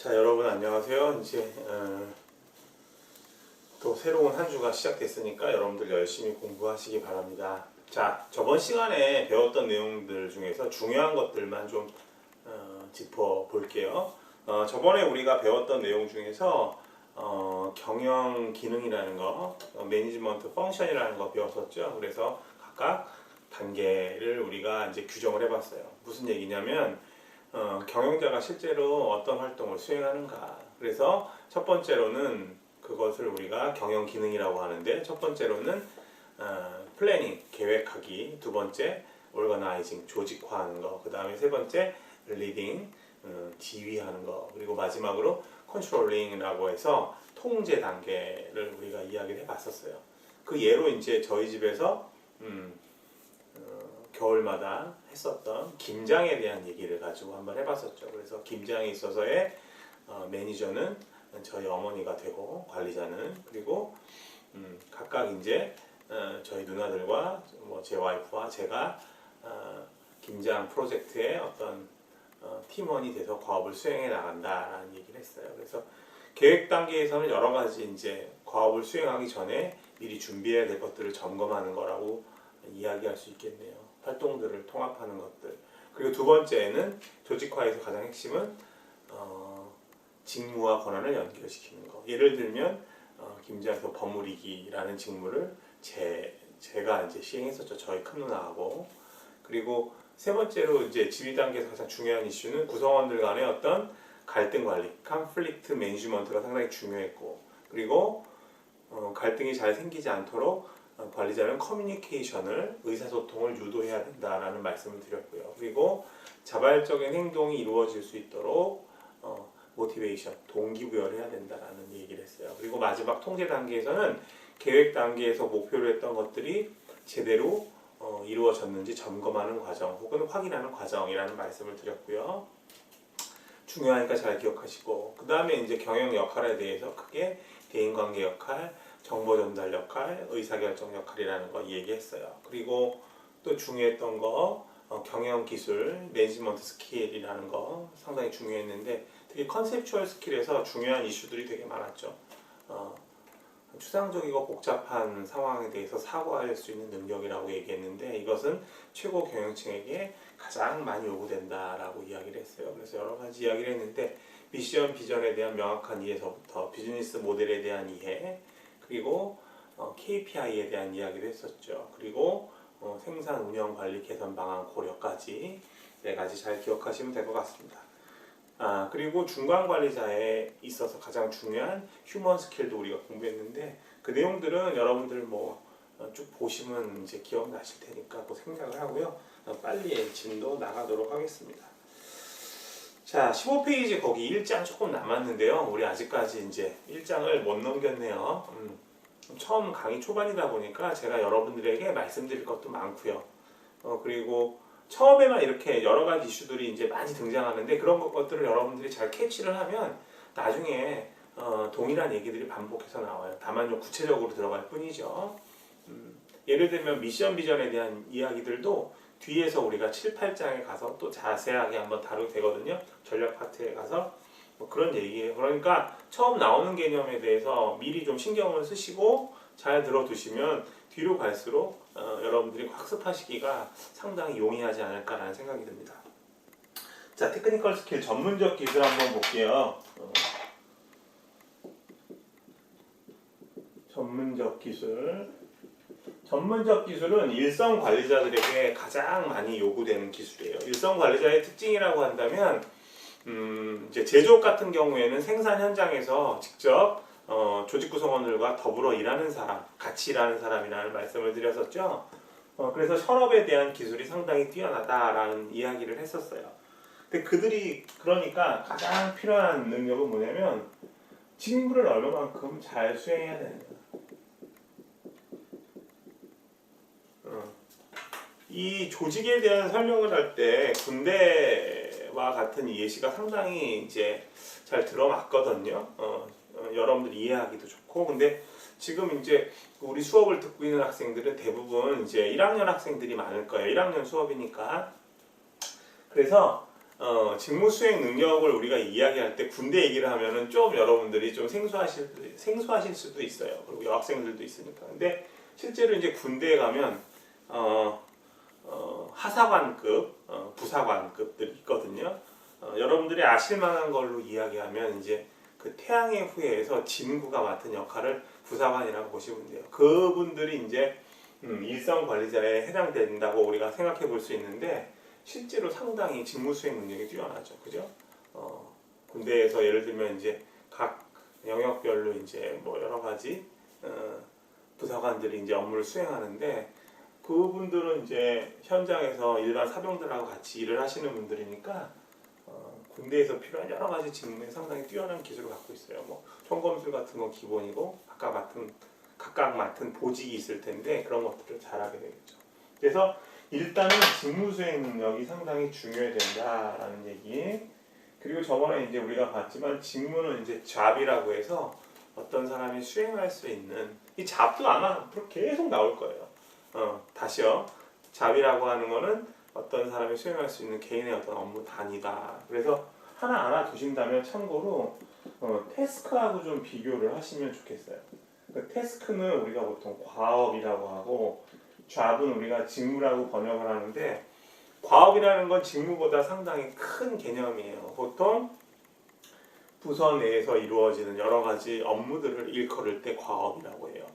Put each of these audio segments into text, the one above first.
자 여러분 안녕하세요. 이제 어, 또 새로운 한 주가 시작됐으니까 여러분들 열심히 공부하시기 바랍니다. 자 저번 시간에 배웠던 내용들 중에서 중요한 것들만 좀 어, 짚어 볼게요. 어, 저번에 우리가 배웠던 내용 중에서 어, 경영 기능이라는 거, 어, 매니지먼트 펑션이라는 거 배웠었죠. 그래서 각각 단계를 우리가 이제 규정을 해봤어요. 무슨 얘기냐면 어, 경영자가 실제로 어떤 활동을 수행하는가. 그래서 첫 번째로는 그것을 우리가 경영 기능이라고 하는데 첫 번째로는 어, 플래닝 계획하기, 두 번째 organizing 조직화하는 거, 그 다음에 세 번째 리딩 어, 지휘하는 거, 그리고 마지막으로 컨트롤링이라고 해서 통제 단계를 우리가 이야기를 해봤었어요. 그 예로 이제 저희 집에서 음, 어, 겨울마다 했었던 김장에 대한 얘기를 가지고 한번 해봤었죠. 그래서 김장에 있어서의 어, 매니저는 저희 어머니가 되고 관리자는 그리고 음, 각각 이제 어, 저희 누나들과 뭐 제 와이프와 제가 어, 김장 프로젝트의 어떤 어, 팀원이 돼서 과업을 수행해 나간다라는 얘기를 했어요. 그래서 계획 단계에서는 여러 가지 이제 과업을 수행하기 전에 미리 준비해야 될 것들을 점검하는 거라고 이야기할 수 있겠네요. 활동들을 통합하는 것들. 그리고 두 번째는 조직화에서 가장 핵심은 어, 직무와 권한을 연결시키는 거. 예를 들면 어, 김장에서 버무리기라는 직무를 제 제가 이제 시행했었죠. 저희 큰 누나하고 그리고 세 번째로 이제 지휘 단계에서 가장 중요한 이슈는 구성원들 간의 어떤 갈등 관리, 컨플릭트 매니지먼트가 상당히 중요했고 그리고 어, 갈등이 잘 생기지 않도록 어, 관리자는 커뮤니케이션을 의사소통을 유도해야 된다라는 말씀을 드렸고요. 그리고 자발적인 행동이 이루어질 수 있도록 어, 모티베이션, 동기부여를 해야 된다라는 얘기를 했어요. 그리고 마지막 통제 단계에서는 계획 단계에서 목표로 했던 것들이 제대로 어, 이루어졌는지 점검하는 과정 혹은 확인하는 과정이라는 말씀을 드렸고요. 중요하니까 잘 기억하시고 그 다음에 이제 경영 역할에 대해서 크게 대인관계 역할, 정보 전달 역할, 의사결정 역할이라는 거 얘기했어요. 그리고 또 중요했던 거 어, 경영 기술, 매니지먼트 스킬이라는 거 상당히 중요했는데 특히 컨셉추얼 스킬에서 중요한 이슈들이 되게 많았죠. 어, 추상적이고 복잡한 상황에 대해서 사고할 수 있는 능력이라고 얘기했는데 이것은 최고 경영층에게 가장 많이 요구된다라고 이야기를 했어요. 그래서 여러 가지 이야기를 했는데 미션 비전에 대한 명확한 이해서부터 비즈니스 모델에 대한 이해 그리고 어, KPI에 대한 이야기를 했었죠. 그리고 어, 생산 운영 관리 개선 방안 고려까지 네 가지 잘 기억하시면 될 것 같습니다. 아 그리고 중간 관리자에 있어서 가장 중요한 휴먼 스킬도 우리가 공부했는데 그 내용들은 여러분들 뭐 쭉 보시면 이제 기억나실 테니까 그 생각을 하고요. 어, 빨리 진도 나가도록 하겠습니다. 자, 15페이지 거기 1장 조금 남았는데요. 우리 아직까지 이제 1장을 못 넘겼네요. 음, 처음 강의 초반이다 보니까 제가 여러분들에게 말씀드릴 것도 많고요. 어, 그리고 처음에만 이렇게 여러 가지 이슈들이 이제 많이 등장하는데 그런 것들을 여러분들이 잘 캐치를 하면 나중에 어, 동일한 얘기들이 반복해서 나와요. 다만 좀 구체적으로 들어갈 뿐이죠. 음, 예를 들면 미션 비전에 대한 이야기들도 뒤에서 우리가 7, 8장에 가서 또 자세하게 한번 다루게 되거든요. 전략 파트에 가서 뭐 그런 얘기예요. 그러니까 처음 나오는 개념에 대해서 미리 좀 신경을 쓰시고 잘 들어두시면 뒤로 갈수록 어, 여러분들이 학습하시기가 상당히 용이하지 않을까라는 생각이 듭니다. 자, 테크니컬 스킬 전문적 기술 한번 볼게요. 어, 전문적 기술. 전문적 기술은 일선 관리자들에게 가장 많이 요구되는 기술이에요. 일선 관리자의 특징이라고 한다면 음, 이제 제조업 같은 경우에는 생산 현장에서 직접 어, 조직 구성원들과 더불어 일하는 사람, 같이 일하는 사람이라는 말씀을 드렸었죠. 어, 그래서 현업에 대한 기술이 상당히 뛰어나다라는 이야기를 했었어요. 근데 그들이 그러니까 가장 필요한 능력은 뭐냐면 직무를 얼마만큼 잘 수행해야 되는 거야. 어. 이 조직에 대한 설명을 할 때 군대와 같은 예시가 상당히 이제 잘 들어맞거든요. 어, 어, 여러분들 이해하기도 좋고 근데 지금 이제 우리 수업을 듣고 있는 학생들은 대부분 이제 1학년 학생들이 많을 거예요. 1학년 수업이니까. 그래서 어, 직무 수행 능력을 우리가 이야기할 때 군대 얘기를 하면은 좀 여러분들이 좀 생소하실 생소하실 수도 있어요. 그리고 여학생들도 있으니까. 근데 실제로 이제 군대에 가면 어, 어, 하사관급, 어, 부사관급들이 있거든요. 어, 여러분들이 아실 만한 걸로 이야기하면 이제 그 태양의 후예에서 진구가 맡은 역할을 부사관이라고 보시면 돼요. 그분들이 이제 음, 일선 관리자에 해당된다고 우리가 생각해 볼 수 있는데 실제로 상당히 직무 수행 능력이 뛰어나죠. 그죠? 어, 군대에서 예를 들면 이제 각 영역별로 이제 뭐 여러 가지 어, 부사관들이 이제 업무를 수행하는데 그분들은 이제 현장에서 일반 사병들하고 같이 일을 하시는 분들이니까 어, 군대에서 필요한 여러 가지 직무에 상당히 뛰어난 기술을 갖고 있어요. 뭐 총검술 같은 건 기본이고 각각 맡은 각각 맡은 보직이 있을 텐데 그런 것들을 잘하게 되겠죠. 그래서 일단은 직무 수행 능력이 상당히 중요해진다라는 얘기. 그리고 저번에 이제 우리가 봤지만 직무는 이제 잡이라고 해서 어떤 사람이 수행할 수 있는 이 잡도 아마 앞으로 계속 나올 거예요. 어, 다시요. 잡이라고 하는 거는 어떤 사람이 수행할 수 있는 개인의 어떤 업무 단위다. 그래서 하나 알아두신다면 참고로 어, 태스크하고 좀 비교를 하시면 좋겠어요. 그 태스크는 우리가 보통 과업이라고 하고 잡은 우리가 직무라고 번역을 하는데 과업이라는 건 직무보다 상당히 큰 개념이에요. 보통 부서 내에서 이루어지는 여러 가지 업무들을 일컬을 때 과업이라고 해요.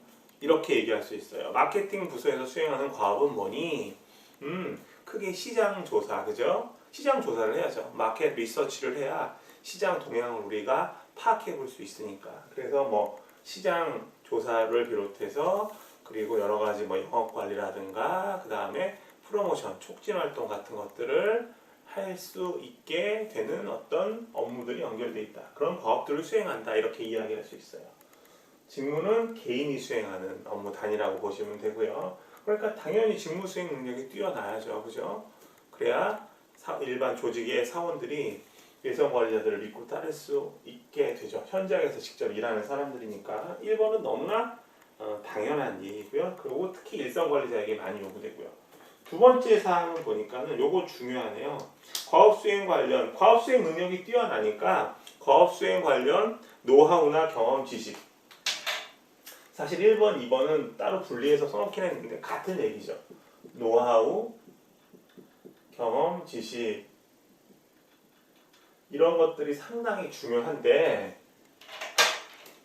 이렇게 얘기할 수 있어요. 마케팅 부서에서 수행하는 과업은 뭐니? 음, 크게 시장 조사, 그죠? 시장 조사를 해야죠. 마켓 리서치를 해야 시장 동향을 우리가 파악해 볼 수 있으니까. 그래서 뭐 시장 조사를 비롯해서 그리고 여러 가지 뭐 영업 관리라든가 그 다음에 프로모션, 촉진 활동 같은 것들을 할 수 있게 되는 어떤 업무들이 연결돼 있다. 그런 과업들을 수행한다. 이렇게 이야기할 수 있어요. 직무는 개인이 수행하는 업무 단위라고 보시면 되고요. 그러니까 당연히 직무 수행 능력이 뛰어나야죠. 그죠? 그래야 사- 일반 조직의 사원들이 예성 관리자들을 믿고 따를 수 있게 되죠. 현장에서 직접 일하는 사람들이니까 1번은 너무나 어, 당연한 얘기고요. 그리고 특히 일선 관리자에게 많이 요구되고요. 두 번째 사항을 보니까는 요거 중요하네요. 과업 수행 관련, 과업 수행 능력이 뛰어나니까 과업 수행 관련 노하우나 경험 지식. 사실 1번, 2번은 따로 분리해서 써놓긴 했는데 같은 얘기죠. 노하우, 경험, 지식. 이런 것들이 상당히 중요한데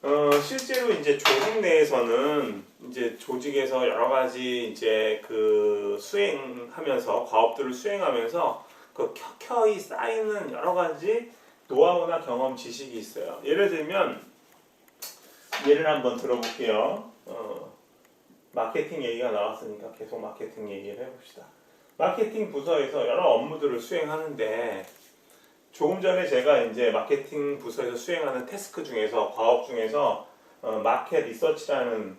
어, 실제로 이제 조직 내에서는 이제 조직에서 여러 가지 이제 그 수행하면서 과업들을 수행하면서 그 켜켜이 쌓이는 여러 가지 노하우나 경험 지식이 있어요. 예를 들면 예를 한번 들어볼게요. 어, 마케팅 얘기가 나왔으니까 계속 마케팅 얘기를 해봅시다. 마케팅 부서에서 여러 업무들을 수행하는데 조금 전에 제가 이제 마케팅 부서에서 수행하는 태스크 중에서 과업 중에서 어, 마켓 리서치라는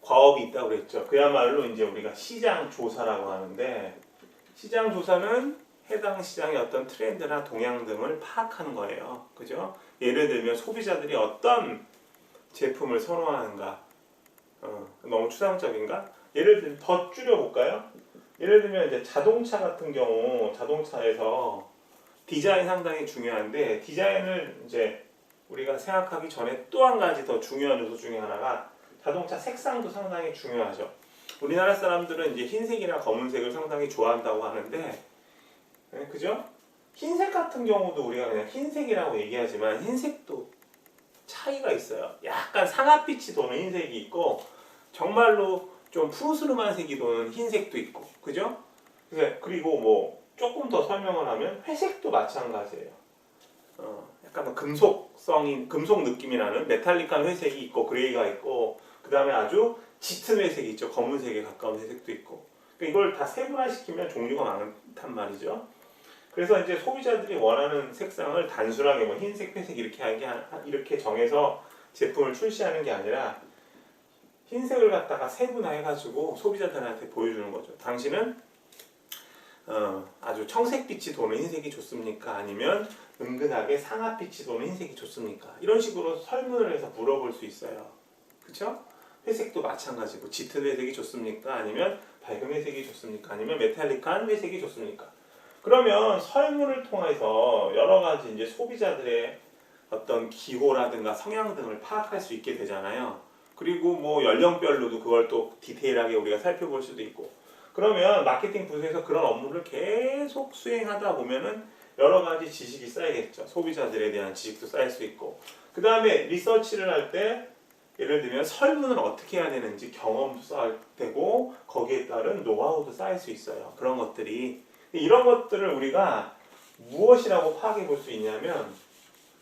과업이 있다고 그랬죠. 그야말로 이제 우리가 시장 조사라고 하는데 시장 조사는 해당 시장의 어떤 트렌드나 동향 등을 파악하는 거예요. 그죠? 예를 들면 소비자들이 어떤 제품을 선호하는가. 어, 너무 추상적인가? 예를 들면 더 줄여볼까요? 예를 들면 이제 자동차 같은 경우 자동차에서 디자인 상당히 중요한데 디자인을 이제 우리가 생각하기 전에 또 한 가지 더 중요한 요소 중에 하나가 자동차 색상도 상당히 중요하죠. 우리나라 사람들은 이제 흰색이나 검은색을 상당히 좋아한다고 하는데 네, 그죠? 흰색 같은 경우도 우리가 그냥 흰색이라고 얘기하지만 흰색도 차이가 있어요. 약간 상아빛이 도는 흰색이 있고 정말로 좀 푸르스름한 색이 도는 흰색도 있고, 그죠? 네, 그리고 뭐 조금 더 설명을 하면 회색도 마찬가지예요. 어, 약간 뭐 금속성인 금속 느낌이 나는 메탈릭한 회색이 있고 그레이가 있고 그 다음에 아주 짙은 회색이 있죠. 검은색에 가까운 회색도 있고. 그러니까 이걸 다 세분화시키면 종류가 많단 말이죠. 그래서 이제 소비자들이 원하는 색상을 단순하게 뭐 흰색, 회색 이렇게 하게 하- 이렇게 정해서 제품을 출시하는 게 아니라 흰색을 갖다가 세분화해가지고 소비자들한테 보여주는 거죠. 당신은 어, 아주 청색빛이 도는 흰색이 좋습니까? 아니면 은근하게 상아빛이 도는 흰색이 좋습니까? 이런 식으로 설문을 해서 물어볼 수 있어요. 그렇죠? 회색도 마찬가지고 짙은 회색이 좋습니까? 아니면 밝은 회색이 좋습니까? 아니면 메탈릭한 회색이 좋습니까? 그러면 설문을 통해서 여러 가지 이제 소비자들의 어떤 기호라든가 성향 등을 파악할 수 있게 되잖아요. 그리고 뭐 연령별로도 그걸 또 디테일하게 우리가 살펴볼 수도 있고. 그러면 마케팅 부서에서 그런 업무를 계속 수행하다 보면은 여러 가지 지식이 쌓이겠죠. 소비자들에 대한 지식도 쌓일 수 있고. 그 다음에 리서치를 할 때 예를 들면 설문을 어떻게 해야 되는지 경험도 쌓을 되고 거기에 따른 노하우도 쌓일 수 있어요. 그런 것들이 이런 것들을 우리가 무엇이라고 파악해 볼 수 있냐면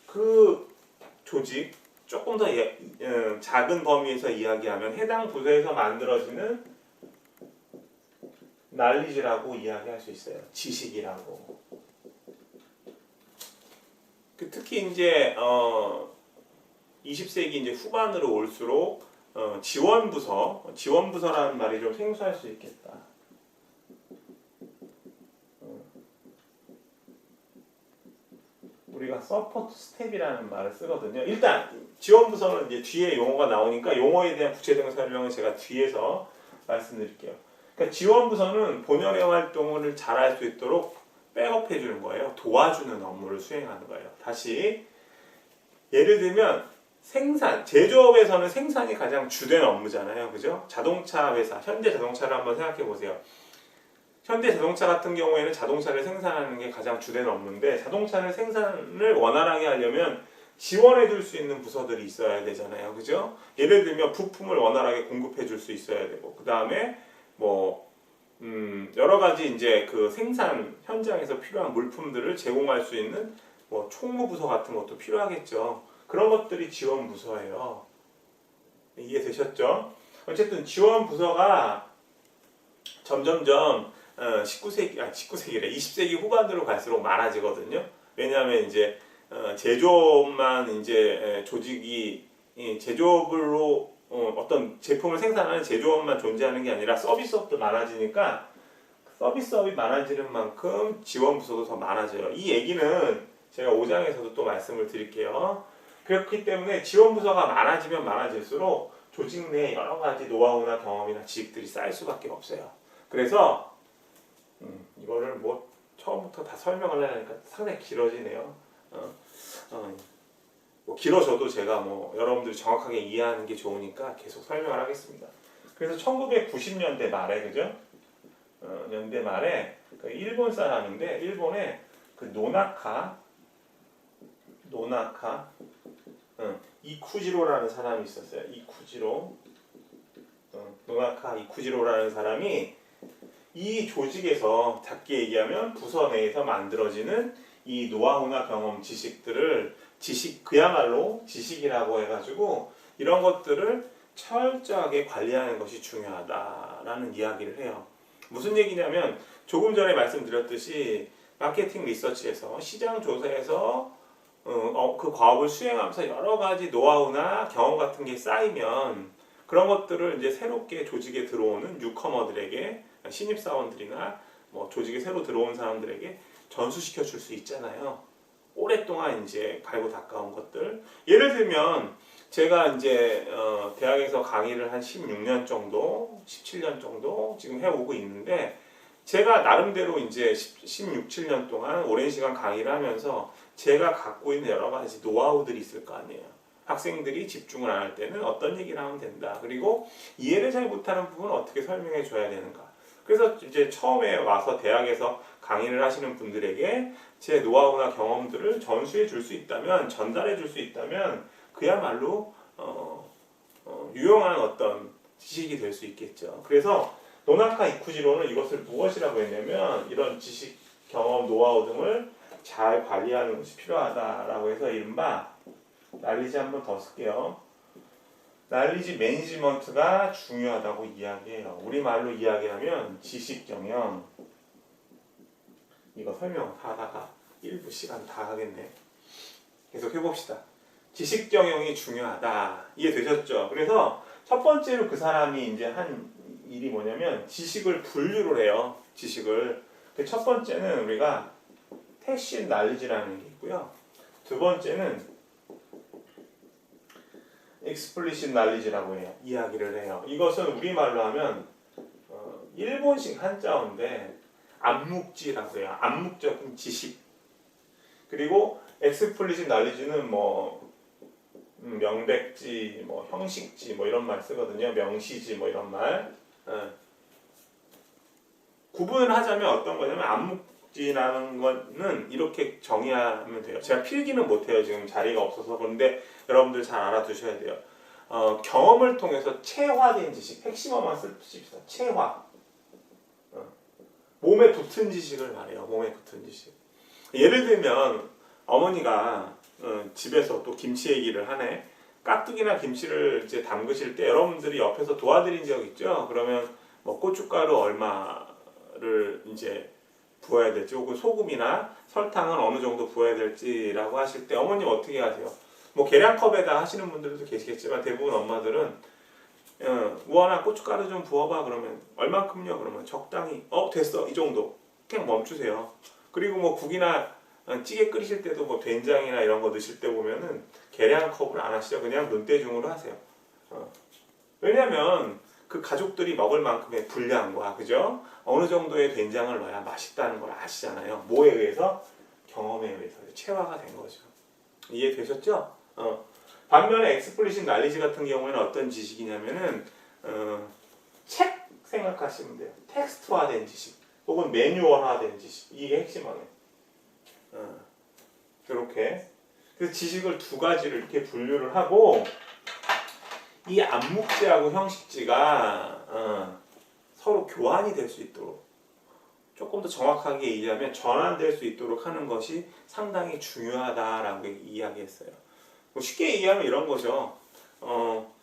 그 조직 조금 더 예- 음, 작은 범위에서 이야기하면 해당 부서에서 만들어지는 난리지라고 이야기할 수 있어요. 지식이라고. 그 특히 이제 어 20세기 이제 후반으로 올수록 어, 지원 부서, 지원 부서라는 말이 좀 생소할 수 있겠다. 우리가 서포트 스텝이라는 말을 쓰거든요. 일단 지원 부서는 이제 뒤에 용어가 나오니까 용어에 대한 구체적인 설명은 제가 뒤에서 말씀드릴게요. 그러니까 지원 부서는 본연의 활동을 잘할 수 있도록 백업해 주는 거예요. 도와주는 업무를 수행하는 거예요. 다시 예를 들면 생산, 제조업에서는 생산이 가장 주된 업무잖아요. 그죠? 자동차 회사, 현대 자동차를 한번 생각해 보세요. 현대 자동차 같은 경우에는 자동차를 생산하는 게 가장 주된 업무인데 자동차를 생산을 원활하게 하려면 지원해 줄 수 있는 부서들이 있어야 되잖아요. 그죠? 예를 들면 부품을 원활하게 공급해 줄 수 있어야 되고 그다음에 뭐 음, 여러 가지 이제 그 생산 현장에서 필요한 물품들을 제공할 수 있는 뭐 총무 부서 같은 것도 필요하겠죠. 그런 것들이 지원 부서예요. 이해되셨죠? 어쨌든 지원 부서가 점점점 어, 19세기 아 19세기래 20세기 후반으로 갈수록 많아지거든요. 왜냐하면 이제 어, 제조업만 이제 에, 조직이 이 제조업으로 어, 어떤 제품을 생산하는 제조업만 존재하는 게 아니라 서비스업도 많아지니까 서비스업이 많아지는 만큼 지원 부서도 더 많아져요. 이 얘기는 제가 5장에서도 또 말씀을 드릴게요. 그렇기 때문에 지원 부서가 많아지면 많아질수록 조직 내 여러 가지 노하우나 경험이나 지식들이 쌓일 수밖에 없어요. 그래서 음, 이거를 뭐 처음부터 다 설명을 하려니까 상당히 길어지네요. 어, 어, 뭐 길어져도 제가 뭐 여러분들이 정확하게 이해하는 게 좋으니까 계속 설명을 하겠습니다. 그래서 1990년대 말에 그죠? 어, 년대 말에 그 일본 사람인데 일본에 그 노나카 노나카 어, 이쿠지로라는 사람이 있었어요. 이쿠지로 어, 노나카 이쿠지로라는 사람이 이 조직에서 작게 얘기하면 부서 내에서 만들어지는 이 노하우나 경험 지식들을 지식 그야말로 지식이라고 해가지고 이런 것들을 철저하게 관리하는 것이 중요하다라는 이야기를 해요. 무슨 얘기냐면 조금 전에 말씀드렸듯이 마케팅 리서치에서 시장 조사에서 어, 어, 그 과업을 수행하면서 여러 가지 노하우나 경험 같은 게 쌓이면 그런 것들을 이제 새롭게 조직에 들어오는 뉴커머들에게 신입 사원들이나 뭐 조직에 새로 들어온 사람들에게 전수시켜 줄 수 있잖아요. 오랫동안 이제 갈고 닦아온 것들. 예를 들면 제가 이제 어, 대학에서 강의를 한 16년 정도, 17년 정도 지금 해오고 있는데 제가 나름대로 이제 16, 17년 동안 오랜 시간 강의를 하면서 제가 갖고 있는 여러 가지 노하우들이 있을 거 아니에요. 학생들이 집중을 안 할 때는 어떤 얘기를 하면 된다. 그리고 이해를 잘 못하는 부분은 어떻게 설명해 줘야 되는가. 그래서 이제 처음에 와서 대학에서 강의를 하시는 분들에게 제 노하우나 경험들을 전수해 줄 수 있다면, 전달해 줄 수 있다면, 그야말로, 어, 어, 유용한 어떤 지식이 될 수 있겠죠. 그래서 노나카 이쿠지로는 이것을 무엇이라고 했냐면, 이런 지식, 경험, 노하우 등을 잘 관리하는 것이 필요하다라고 해서 이른바 난리지 한번 더 쓸게요. 난리지 매니지먼트가 중요하다고 이야기해요. 우리말로 이야기하면 지식 경영 이거 설명하다가 일부 시간 다 하겠네. 계속 해봅시다. 지식 경영이 중요하다. 이해되셨죠? 그래서 첫 번째로 그 사람이 이제 한 일이 뭐냐면 지식을 분류를 해요. 지식을. 그 첫 번째는 우리가 태신 난리지라는 게 있고요. 두 번째는 explicit knowledge라고 해요. 이야기를 해요. 이것은 우리말로 하면 어, 일본식 한자어인데 암묵지라고 해요. 암묵적인 지식. 그리고 엑스플리sit 날리지는 뭐 음, 명백지, 뭐 형식지 뭐 이런 말 쓰거든요. 명시지 뭐 이런 말. 예. 구분을 하자면 어떤 거냐면 암묵지라는 거는 이렇게 정의하면 돼요. 제가 필기는 못해요. 지금 자리가 없어서 그런데 여러분들 잘 알아두셔야 돼요. 어, 경험을 통해서 체화된 지식, 핵심어만 씁시다. 체화. 어, 몸에 붙은 지식을 말해요. 몸에 붙은 지식. 예를 들면 어머니가 어, 집에서 또 김치 얘기를 하네. 깍두기나 김치를 이제 담그실 때 여러분들이 옆에서 도와드린 적 있죠? 그러면 뭐 고춧가루 얼마를 이제 부어야 될지 혹은 소금이나 설탕은 어느 정도 부어야 될지라고 하실 때 어머님 어떻게 하세요? 뭐 계량컵에다 하시는 분들도 계시겠지만 대부분 엄마들은 어, 우원아 고춧가루 좀 부어봐 그러면 얼만큼요? 그러면 적당히 어 됐어 이 정도 그냥 멈추세요. 그리고 뭐 국이나 어, 찌개 끓이실 때도 뭐 된장이나 이런 거 넣으실 때 보면은 계량컵을 안 하시죠. 그냥 눈대중으로 하세요. 어. 왜냐면 그 가족들이 먹을 만큼의 분량과 그죠? 어느 정도의 된장을 넣어야 맛있다는 걸 아시잖아요. 뭐에 의해서 경험에 의해서 체화가 된 거죠. 이해되셨죠? 어. 반면에 엑스플리신 날리지 같은 경우에는 어떤 지식이냐면은 어, 책 생각하시면 돼요. 텍스트화된 지식 혹은 매뉴얼화된 지식 이게 핵심이에요. 어, 이렇게 그래서 지식을 두 가지를 이렇게 분류를 하고 이 암묵지하고 형식지가 어, 서로 교환이 될 수 있도록 조금 더 정확하게 얘기하면 전환될 수 있도록 하는 것이 상당히 중요하다라고 이야기했어요. 뭐 쉽게 얘기하면 이런 거죠. 어,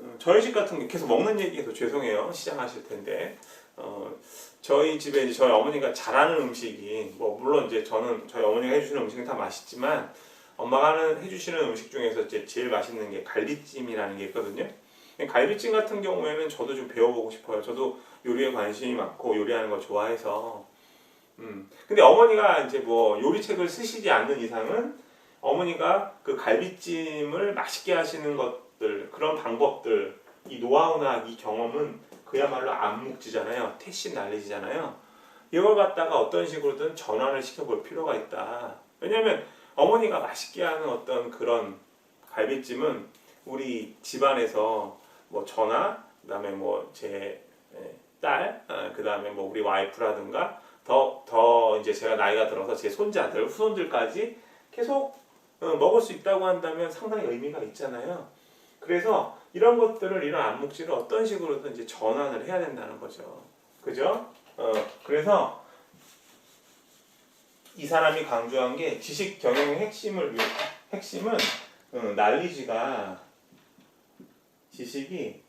음, 저희 집 같은 게 계속 먹는 얘기해서 죄송해요. 시작하실 텐데. 어, 저희 집에 이제 저희 어머니가 잘하는 음식이 뭐 물론 이제 저는 저희 어머니가 해주시는 음식은 다 맛있지만 엄마가 하는 해주시는 음식 중에서 이제 제일 맛있는 게 갈비찜이라는 게 있거든요. 갈비찜 같은 경우에는 저도 좀 배워보고 싶어요. 저도 요리에 관심이 많고 요리하는 걸 좋아해서. 음. 근데 어머니가 이제 뭐 요리책을 쓰시지 않는 이상은 어머니가 그 갈비찜을 맛있게 하시는 것들 그런 방법들 이 노하우나 이 경험은 그야말로 암묵지잖아요. 태신 날리지잖아요. 이걸 갖다가 어떤 식으로든 전환을 시켜볼 필요가 있다. 왜냐하면 어머니가 맛있게 하는 어떤 그런 갈비찜은 우리 집안에서 뭐 저나 그다음에 뭐 제 딸, 어, 그다음에 뭐 우리 와이프라든가 더 더 이제 제가 나이가 들어서 제 손자들, 후손들까지 계속 어, 먹을 수 있다고 한다면 상당히 의미가 있잖아요. 그래서 이런 것들을 이런 암묵지를 어떤 식으로든 이제 전환을 해야 된다는 거죠. 그죠? 어, 그래서 이 사람이 강조한 게 지식 경영의 핵심을 위- 핵심은 어, 난리지가 지식이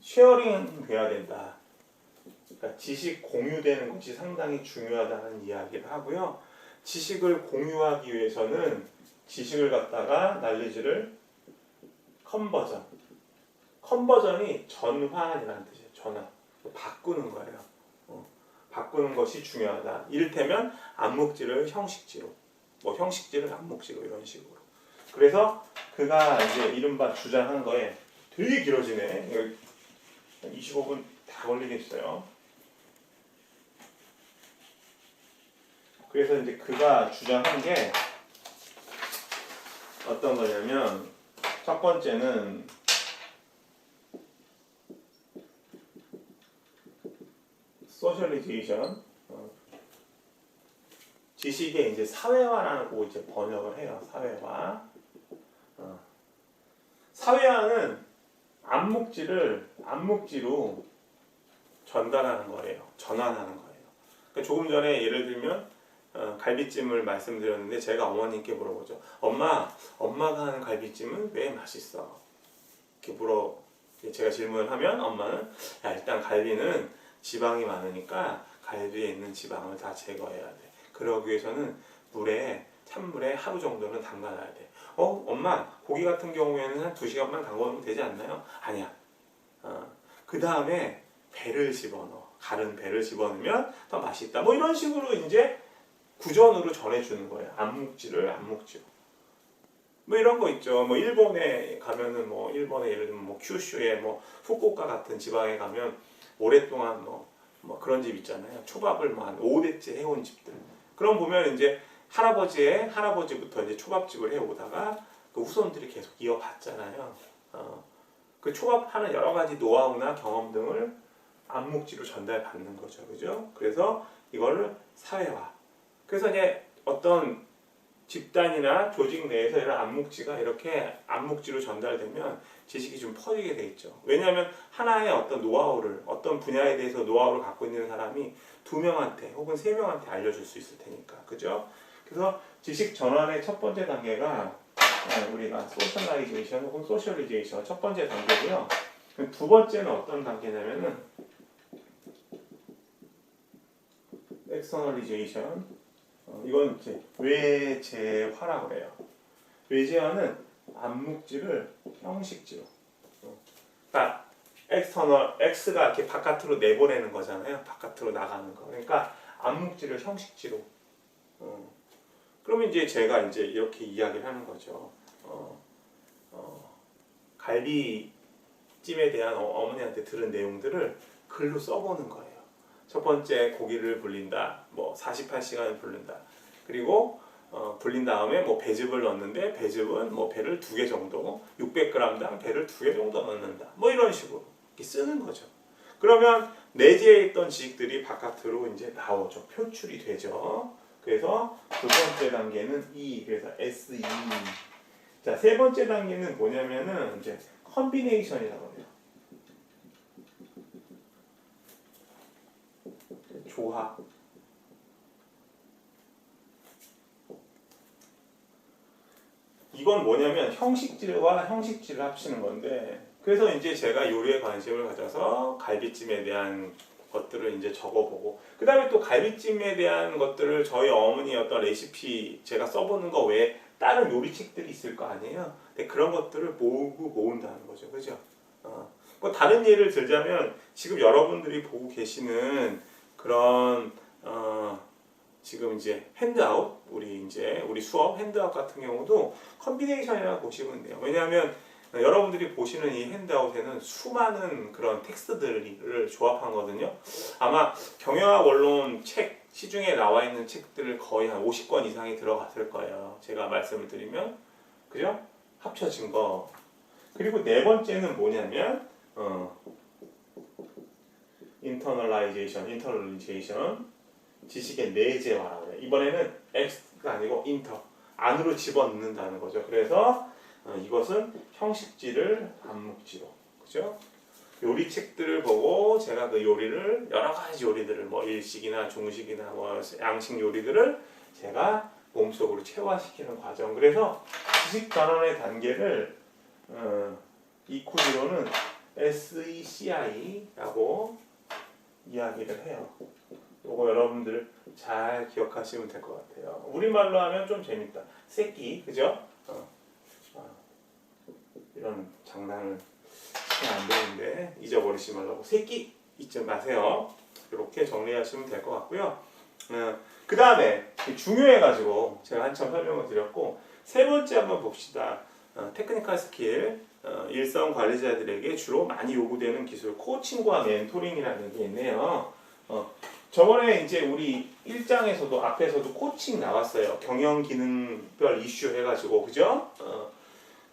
쉐어링 돼야 된다. 그러니까 지식 공유되는 것이 상당히 중요하다는 이야기를 하고요. 지식을 공유하기 위해서는 지식을 갖다가 난리지를 컨버전. 컨버전이 전환이라는 뜻이에요. 전환. 바꾸는 거예요. 어, 바꾸는 것이 중요하다. 이를테면 암묵지를 형식지로, 뭐 형식지를 암묵지로 이런 식으로. 그래서 그가 이제 이른바 주장한 거에 되게 길어지네. 이거 25분 다 걸리겠어요. 그래서 이제 그가 주장한 게 어떤 거냐면 첫 번째는 소셜리제이션 어, 지식의 이제 사회화라는 거 이제 번역을 해요. 사회화. 어. 사회화는 암묵지를 암묵지로 전달하는 거예요. 전환하는 거예요. 그러니까 조금 전에 예를 들면 어, 갈비찜을 말씀드렸는데 제가 어머님께 물어보죠. 엄마, 엄마가 하는 갈비찜은 왜 맛있어? 이렇게 물어 제가 질문을 하면 엄마는 야, 일단 갈비는 지방이 많으니까 갈비에 있는 지방을 다 제거해야 돼. 그러기 위해서는 물에 찬물에 하루 정도는 담가놔야 돼. 어, 엄마 고기 같은 경우에는 한두 시간만 담궈놓으면 되지 않나요? 아니야. 어, 그 다음에 배를 집어넣어. 가른 배를 집어넣으면 더 맛있다. 뭐 이런 식으로 이제 구전으로 전해주는 거예요. 암묵지를 암묵지로. 뭐 이런 거 있죠. 뭐 일본에 가면은 뭐 일본에 예를 들면 뭐 큐슈에 뭐 후쿠오카 같은 지방에 가면 오랫동안 뭐, 뭐 그런 집 있잖아요. 초밥을 뭐한 5대째 해온 집들. 그럼 보면 이제 할아버지의 할아버지부터 이제 초밥집을 해오다가 그 후손들이 계속 이어갔잖아요. 어, 그 초밥하는 여러 가지 노하우나 경험 등을 암묵지로 전달받는 거죠. 그죠? 그래서 이거를 사회화. 그래서 이제 어떤 집단이나 조직 내에서 이런 암묵지가 이렇게 암묵지로 전달되면 지식이 좀 퍼지게 돼 있죠. 왜냐하면 하나의 어떤 노하우를 어떤 분야에 대해서 노하우를 갖고 있는 사람이 두 명한테 혹은 세 명한테 알려줄 수 있을 테니까, 그죠? 그래서 지식 전환의 첫 번째 단계가 어, 우리가 소셜라이제이션 혹은 소셜리제이션 첫 번째 단계고요. 두 번째는 어떤 단계냐면은 엑스터널리제이션 어, 이건 이제 외재화라고 해요. 외재화는 암묵지를 형식지로. 어, 그러니까 엑스터널 X가 이렇게 바깥으로 내보내는 거잖아요. 바깥으로 나가는 거. 그러니까 암묵지를 형식지로. 어, 그러면 이제 제가 이제 이렇게 이야기를 하는 거죠. 어, 어, 갈비찜에 대한 어, 어머니한테 들은 내용들을 글로 써보는 거예요. 첫 번째 고기를 불린다. 뭐 48시간을 불린다. 그리고 어, 불린 다음에 뭐 배즙을 넣는데 배즙은 뭐 배를 두 개 정도, 600g당 배를 두 개 정도 넣는다. 뭐 이런 식으로 쓰는 거죠. 그러면 내재해 있던 지식들이 바깥으로 이제 나오죠. 표출이 되죠. 그래서 두 번째 단계는 E, 그래서 SE. 자, 세 번째 단계는 뭐냐면은 이제 컨비네이션이라고 해요. 조합. 이건 뭐냐면 형식질과 형식질을 합치는 건데 그래서 이제 제가 요리에 관심을 가져서 갈비찜에 대한 것들을 이제 적어보고 그 다음에 또 갈비찜에 대한 것들을 저희 어머니 어떤 레시피 제가 써보는 거 외에 다른 요리책들이 있을 거 아니에요 근데 그런 것들을 모으고 모은다는 거죠 그죠 어. 뭐 다른 예를 들자면 지금 여러분들이 보고 계시는 그런 어, 지금 이제 핸드아웃 우리 이제 우리 수업 핸드아웃 같은 경우도 컨비네이션이라고 보시면 돼요. 왜냐하면 여러분들이 보시는 이 핸드아웃에는 수많은 그런 텍스트들을 조합한 거거든요. 아마 경영학 원론 책 시중에 나와 있는 책들을 거의 한 50권 이상이 들어갔을 거예요. 제가 말씀을 드리면 그죠? 합쳐진 거. 그리고 네 번째는 뭐냐면 어, 인터널라이제이션, 인터널리제이션 지식의 내재화라고 해요. 이번에는 X가 아니고 인터 안으로 집어넣는다는 거죠. 그래서 어, 이것은 형식지를 암묵지로 그죠? 요리 책들을 보고 제가 그 요리를 여러 가지 요리들을 뭐 일식이나 중식이나 뭐 양식 요리들을 제가 몸속으로 체화시키는 과정. 그래서 지식 전환의 단계를 어, 이 코드로는 SECI라고 이야기를 해요. 요거 여러분들 잘 기억하시면 될 것 같아요. 우리말로 하면 좀 재밌다. 새끼, 그죠? 어. 어. 이런 장난을 하면 안 되는데 잊어버리지 말라고. 새끼 잊지 마세요. 이렇게 정리하시면 될 것 같고요. 어, 그 다음에 중요해가지고 제가 한참 설명을 드렸고 세 번째 한번 봅시다. 어, 테크니컬 스킬 어, 일선 관리자들에게 주로 많이 요구되는 기술 코칭과 멘토링이라는 게 있네요. 어, 저번에 이제 우리 1장에서도 앞에서도 코칭 나왔어요. 경영 기능별 이슈 해가지고 그죠? 어,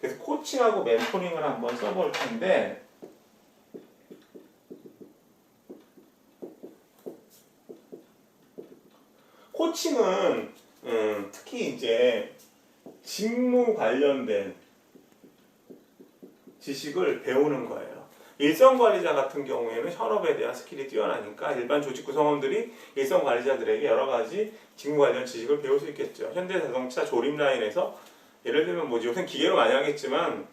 그래서 코칭하고 멘토링을 한번 써볼 텐데 코칭은 음, 특히 이제 직무 관련된 지식을 배우는 거예요. 일선 관리자 같은 경우에는 현업에 대한 스킬이 뛰어나니까 일반 조직 구성원들이 일선 관리자들에게 여러 가지 직무 관련 지식을 배울 수 있겠죠. 현대 자동차 조립 라인에서 예를 들면 뭐지 요새 기계로 많이 하겠지만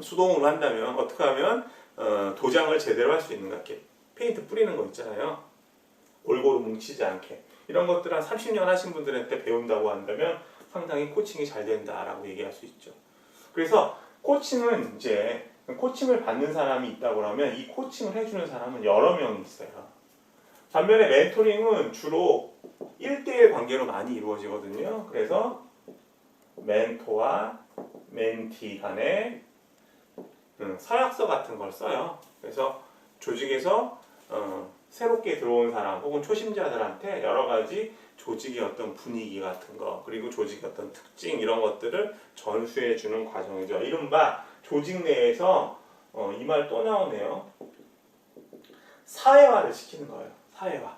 수동으로 한다면 어떻게 하면 어, 도장을 제대로 할 수 있는가 이렇게 페인트 뿌리는 거 있잖아요. 골고루 뭉치지 않게 이런 것들 한 30년 하신 분들한테 배운다고 한다면 상당히 코칭이 잘 된다라고 얘기할 수 있죠. 그래서 코칭은 이제 코칭을 받는 사람이 있다고 하면 이 코칭을 해주는 사람은 여러 명이 있어요. 반면에 멘토링은 주로 1대1 관계로 많이 이루어지거든요. 그래서 멘토와 멘티 간의 음, 서약서 같은 걸 써요. 그래서 조직에서 어, 새롭게 들어온 사람 혹은 초심자들한테 여러 가지 조직의 어떤 분위기 같은 거 그리고 조직의 어떤 특징 이런 것들을 전수해 주는 과정이죠. 이른바 조직 내에서 어, 이 말 또 나오네요. 사회화를 시키는 거예요. 사회화.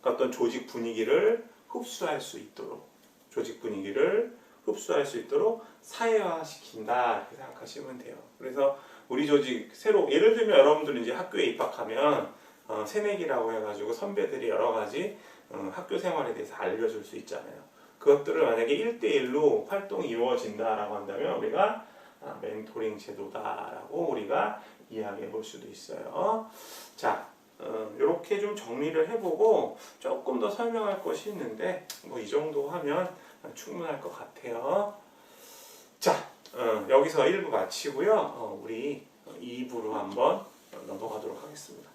그러니까 어떤 조직 분위기를 흡수할 수 있도록 조직 분위기를 흡수할 수 있도록 사회화 시킨다 이렇게 생각하시면 돼요. 그래서 우리 조직 새로 예를 들면 여러분들 이제 학교에 입학하면 어, 새내기라고 해가지고 선배들이 여러 가지 어, 학교 생활에 대해서 알려줄 수 있잖아요. 그것들을 만약에 1대1로 활동이 이루어진다라고 한다면 우리가 아, 멘토링 제도다라고 우리가 이야기해 볼 수도 있어요. 자, 이렇게 좀 정리를 해보고 조금 더 설명할 것이 있는데 뭐 이 정도 하면 충분할 것 같아요. 자, 어, 여기서 1부 마치고요. 어, 우리 2부로 한번 넘어가도록 하겠습니다.